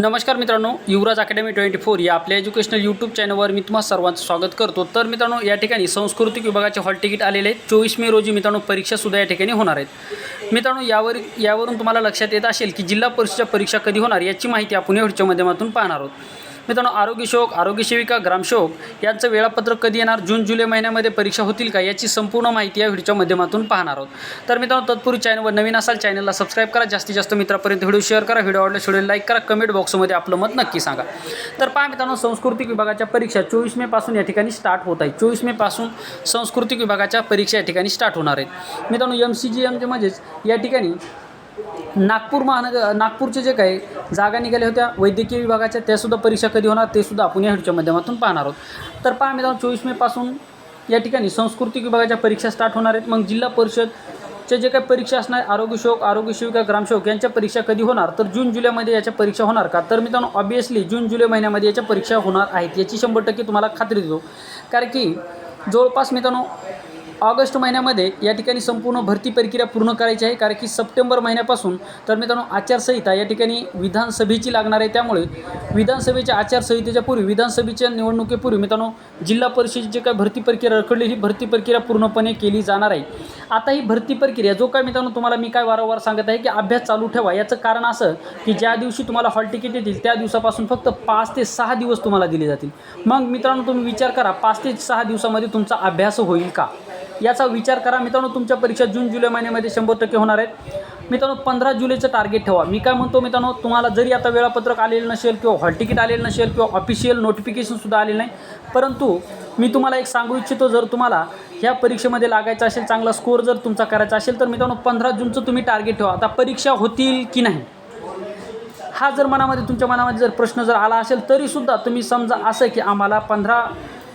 नमस्कार मित्रांनो युवराज academy twenty four या आपल्या एज्युकेशनल यूट्यूब चॅनलवर मी तुम्हाला सर्वांचं स्वागत करतो. तर मित्रांनो या ठिकाणी सांस्कृतिक विभागाचे हॉल तिकीट आलेले आहेत. चोवीस मे रोजी मित्रांनो परीक्षासुद्धा या ठिकाणी होणार आहेत. मित्रांनो यावर यावरून तुम्हाला लक्षात येत असेल की जिल्हा परिषदच्या परीक्षा कधी होणार याची माहिती आपण या व्हिडिओच्या माध्यमातून पाहणार आहोत. मित्रांनो आरोग्य शोक आरोग्य सेविका ग्रामसेवक यांचं वेळापत्रक कधी येणार? जून जुलै महिन्यामध्ये परीक्षा होतील का? याची संपूर्ण माहिती या व्हिडिओच्या माध्यमातून पाहणार आहोत. तर मित्रांनो तत्पूर्वी चॅनलवर नवीन असाल चॅनलला सबस्क्राईब करा. जास्तीत जास्त मित्रापर्यंत व्हिडिओ शेअर करा. व्हिडिओ आवडला व्हिडिओ लाईक करा. कमेंट बॉक्समध्ये आपलं मत नक्की सांगा. तर पहा मित्रांनो सांस्कृतिक विभागाच्या परीक्षा चोवीस मेपासून या ठिकाणी स्टार्ट होत आहे चोवीस मेपासून सांस्कृतिक विभागाच्या परीक्षा या ठिकाणी स्टार्ट होणार आहेत. मित्रांनो एम सी जी एम म्हणजेच या ठिकाणी नागपूर महानगर नागपूरचे जे काही जागा निघाल्या होत्या वैद्यकीय विभागाच्या त्यासुद्धा परीक्षा कधी होणार ते सुद्धा आपण या व्हिडिओच्या माध्यमातून पाहणार आहोत. तर पहा मित्रांनो चोवीस मेपासून या ठिकाणी सांस्कृतिक विभागाच्या परीक्षा स्टार्ट होणार आहेत. मग जिल्हा परिषदच्या जे काही परीक्षा असणार आरोग्य सेवक आरोग्य सेविका ग्रामसेवक यांच्या परीक्षा कधी होणार? तर जून जुलैमध्ये याच्या परीक्षा होणार का? तर मित्रांनो ऑब्वियसली जून जुलै महिन्यामध्ये याच्या परीक्षा होणार आहेत याची शंभर टक्के तुम्हाला खात्री देतो. कारण की जवळपास मित्रांनो ऑगस्ट महिन्यामध्ये या ठिकाणी संपूर्ण भरती प्रक्रिया पूर्ण करायची आहे कारण की सप्टेंबर महिन्यापासून तर मित्रांनो आचारसंहिता या ठिकाणी विधानसभेची लागणार आहे. त्यामुळे विधानसभेच्या आचारसंहितेच्या पूर्वी विधानसभेच्या निवडणुकीपूर्वी मित्रांनो जिल्हा परिषदेची जे काय भरती प्रक्रिया रखडली ही भरती प्रक्रिया पूर्णपणे केली जाणार आहे. आता ही भरती प्रक्रिया जो काय मित्रांनो तुम्हाला मी काय वारंवार सांगत आहे की अभ्यास चालू ठेवा. याचं कारण असं की ज्या दिवशी तुम्हाला हॉल तिकीट येतील त्या दिवसापासून फक्त पाच ते सहा दिवस तुम्हाला दिले जातील. मग मित्रांनो तुम्ही विचार करा पाच ते सहा दिवसामध्ये तुमचा अभ्यास होईल का? याचा विचार करा. मित्रांनो तुमच्या परीक्षा जून जुलै महिन्यामध्ये शंभर टक्के होणार आहेत. मित्रांनो पंधरा जुलैचं टार्गेट ठेवा. मी काय म्हणतो मित्रांनो तुम्हाला जरी आता वेळापत्रक आलेलं नसेल किंवा हॉल तिकीट आलेलं नसेल किंवा ऑफिशियल नोटिफिकेशनसुद्धा आलेलं नाही परंतु मी तुम्हाला एक सांगू इच्छितो जर तुम्हाला ह्या परीक्षेमध्ये लागायचं असेल चांगला स्कोअर जर तुमचा करायचा असेल तर मित्रांनो पंधरा जूनचं तुम्ही टार्गेट ठेवा. आता परीक्षा होतील की नाही? हा जर मनामध्ये तुमच्या मनामध्ये जर प्रश्न जर आला असेल तरीसुद्धा तुम्ही समजा असं की आम्हाला पंधरा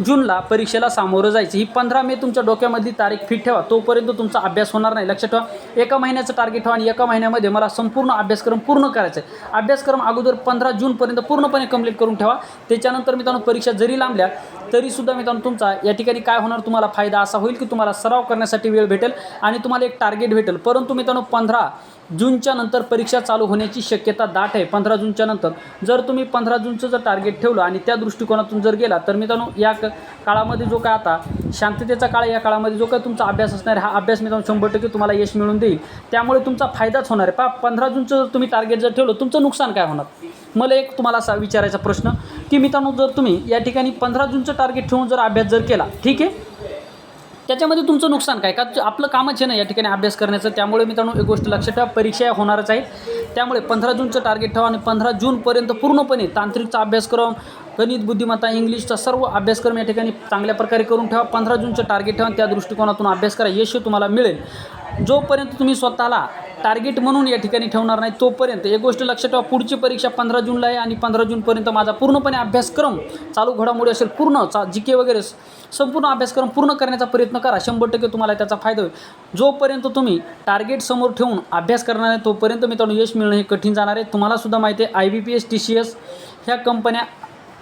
जूनला परीक्षेला सामोरं जायचं. ही पंधरा मे तुमच्या डोक्यामधली तारीख फिट ठेवा. तोपर्यंत तुमचा अभ्यास होणार नाही. लक्षात ठेवा. एका महिन्याचं टार्गेट ठेवा आणि एका महिन्यामध्ये मला संपूर्ण अभ्यासक्रम पूर्ण करायचा आहे. अभ्यासक्रम अगोदर पंधरा जूनपर्यंत पूर्णपणे कंप्लीट करून ठेवा. त्याच्यानंतर मित्रांनो परीक्षा जरी लांबल्या तरीसुद्धा मित्रांनो तुमचा या ठिकाणी काय होणार तुम्हाला फायदा असा होईल की तुम्हाला सराव करण्यासाठी वेळ भेटेल आणि तुम्हाला एक टार्गेट भेटेल. परंतु मित्रांनो पंधरा जूनच्या नंतर परीक्षा चालू होण्याची शक्यता दाट आहे. पंधरा जूनच्या नंतर जर तुम्ही पंधरा जूनचं जर टार्गेट ठेवलं आणि त्या दृष्टिकोनातून जर गेला तर मित्रांनो या क काळामध्ये जो काय आता शांततेचा काळ या काळामध्ये जो काय तुमचा अभ्यास असणार हा अभ्यास मित्रांनो शंभर टक्के तुम्हाला यश मिळून देईल. त्यामुळे तुमचा फायदाच होणार आहे. पा पंधरा जूनचं जर तुम्ही टार्गेट जर ठेवलं तुमचं नुकसान काय होणार? मला एक तुम्हाला असा विचारायचा प्रश्न की मित्रांनो जर तुम्ही या ठिकाणी पंधरा जूनचं टार्गेट ठेवून जर अभ्यास जर केला ठीक आहे? त्याच्यामध्ये तुमचं नुकसान काय? का आपलं कामच आहे ना या ठिकाणी अभ्यास करण्याचं? त्यामुळे मित्रांनो एक गोष्ट लक्षात ठेवा परीक्षा या होणारच आहेत. त्यामुळे पंधरा जूनचं टार्गेट ठेवा आणि पंधरा जूनपर्यंत पूर्णपणे तांत्रिकचा अभ्यासक्रम गणित बुद्धिमत्ता इंग्लिशचा सर्व अभ्यासक्रम या ठिकाणी चांगल्या प्रकारे करून ठेवा. पंधरा जूनचं टार्गेट ठेवा त्या दृष्टिकोनातून अभ्यास करा. यश तुम्हाला मिळेल. जोपर्यंत तुम्ही स्वतःला टार्गेट म्हणून या ठिकाणी ठेवणार नाही तोपर्यंत एक गोष्ट लक्षात ठेवा पुढची परीक्षा पंधरा जूनला आहे आणि पंधरा जूनपर्यंत माझा पूर्णपणे अभ्यासक्रम चालू घडामोडी असेल पूर्ण चा जी के वगैरे संपूर्ण अभ्यासक्रम पूर्ण करण्याचा प्रयत्न करा. शंभर टक्के तुम्हाला त्याचा फायदा होईल. जोपर्यंत तुम्ही टार्गेट समोर ठेवून अभ्यास करणार आहे तोपर्यंत मित्रांनो यश मिळणं हे कठीण जाणार आहे. तुम्हालासुद्धा माहिती आहे I B P S T C S ह्या कंपन्या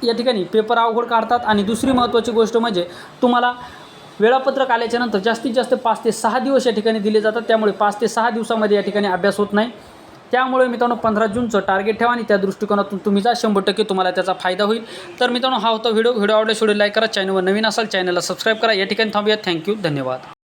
या ठिकाणी पेपर अवघड काढतात. आणि दुसरी महत्त्वाची गोष्ट म्हणजे तुम्हाला वेळापत्रक आल्याच्यानंतर जास्तीत जास्त पाच ते सहा दिवस या ठिकाणी दिले जातात. त्यामुळे पाच ते सहा दिवसामध्ये या ठिकाणी अभ्यास होत नाही. त्यामुळे मित्रांनो पंधरा जूनचं टार्गेट ठेवा आणि त्या दृष्टिकोनातून तुम्ही जा. शंभर टक्के तुम्हाला त्याचा फायदा होईल. तर मित्रांनो हा होता व्हिडिओ. व्हिडिओ आवडल्यास व्हिडिओ लाईक करा. चॅनलवर नवीन असाल चॅनलला सबस्क्राईब करा. या ठिकाणी थांबूया. थँक्यू धन्यवाद.